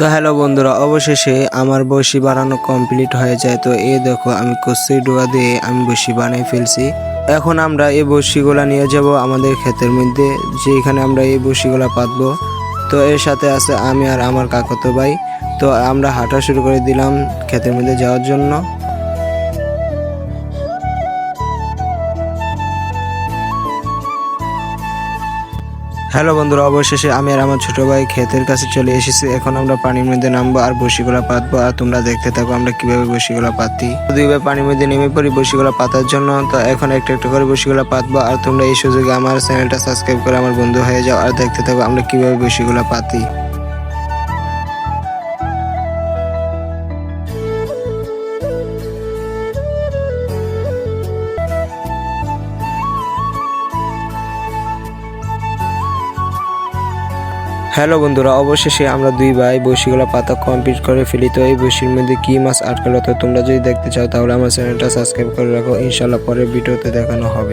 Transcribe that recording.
তো হ্যালো বন্ধুরা, অবশেষে আমার বসি বানানো কমপ্লিট হয়ে যায়। তো এ দেখো, আমি কষি ডোয়া দিয়ে আমি বসি বানিয়ে ফেলছি। এখন আমরা এই বসিগুলা নিয়ে যাব আমাদের ক্ষেতের মধ্যে, যেখানে আমরা এই বসিগুলা পাতবো। তো এর সাথে আছে আমি আর আমার কাকতো ভাই। তো আমরা হাঁটা শুরু করে দিলাম ক্ষেতের মধ্যে যাওয়ার জন্য। হ্যালো বন্ধুরা, অবশেষে আমি আর আমার ছোট ভাই ক্ষেতের কাছে চলে এসেছি। এখন আমরা পানির মধ্যে নামবো আর বসিগুলা পাতবো। আর তোমরা দেখতে থাকো আমরা কীভাবে বসিগুলা পাতি দুইবার পানির মধ্যে নেমে পড়ি বসিগুলা পাতার জন্য, তো এখন একটা একটা করে বসিগুলা পাতবো। আর তোমরা এই সুযোগে আমার চ্যানেলটা সাবস্ক্রাইব করে আমার বন্ধু হয়ে যাও। আর দেখতে থাকো আমরা কীভাবে বসিগুলা পাতি। হ্যালো বন্ধুরা, অবশেষে আমরা দুই ভাই বৈশিগুলো পাতা কমপ্লিট করে ফেলি। তো এই বৈশির মধ্যে কি মাছ আটকালো? তো তোমরা যদি দেখতে চাও, তাহলে আমার চ্যানেলটা সাবস্ক্রাইব করে রাখো। ইনশাল্লাহ পরের ভিডিওতে দেখানো হবে।